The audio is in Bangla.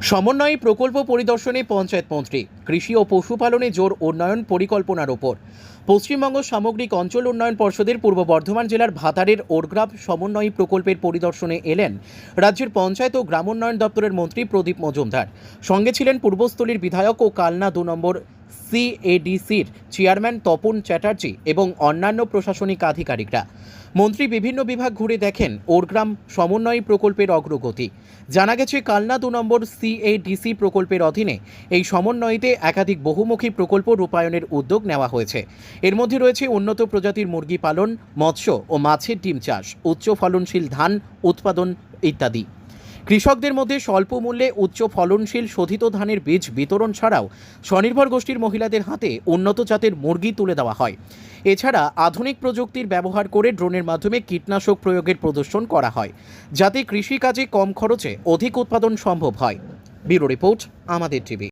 সমন্বয়ী প্রকল্প পরিদর্শনে পঞ্চায়েত মন্ত্রী, কৃষি ও পশুপালনে জোর উন্নয়ন পরিকল্পনার ওপর। পশ্চিমবঙ্গ সামগ্রিক অঞ্চল উন্নয়ন পর্ষদের পূর্ব বর্ধমান জেলার ভাতারের ওরগ্রাম সমন্বয়ী প্রকল্পের পরিদর্শনে এলেন রাজ্যের পঞ্চায়েত ও গ্রামোন্নয়ন দপ্তরের মন্ত্রী প্রদীপ মজুমদার। সঙ্গে ছিলেন পূর্বস্থলীর বিধায়ক ও কালনা দু নম্বর সিএডিসির চেয়ারম্যান তপন চ্যাটার্জি এবং অন্যান্য প্রশাসনিক আধিকারিকরা। মন্ত্রী বিভিন্ন বিভাগ ঘুরে দেখেন ওরগ্রাম সমন্বয়ী প্রকল্পের অগ্রগতি। জানা গেছে, কালনা দু নম্বর সিএডিসি প্রকল্পের অধীনে এই সমন্বয়তে একাধিক বহুমুখী প্রকল্প রূপায়ণের উদ্যোগ নেওয়া হয়েছে। এর মধ্যে রয়েছে উন্নত প্রজাতির মুরগি পালন, মৎস্য ও মাছের ডিম চাষ, উচ্চ ফলনশীল ধান উৎপাদন ইত্যাদি। কৃষকদের মধ্যে স্বল্প মূল্যে উচ্চ ফলনশীল শোধিত ধানের বীজ বিতরণ ছাড়াও স্বনির্ভর গোষ্ঠীর মহিলাদের হাতে উন্নত জাতের মুরগি তুলে দেওয়া হয়। এছাড়া আধুনিক প্রযুক্তির ব্যবহার করে ড্রোনের মাধ্যমে কীটনাশক প্রয়োগের প্রদর্শন করা হয়, যাতে কৃষিকাজে কম খরচে অধিক উৎপাদন সম্ভব হয়। ব্যুরো রিপোর্ট, আমাদের টিভি।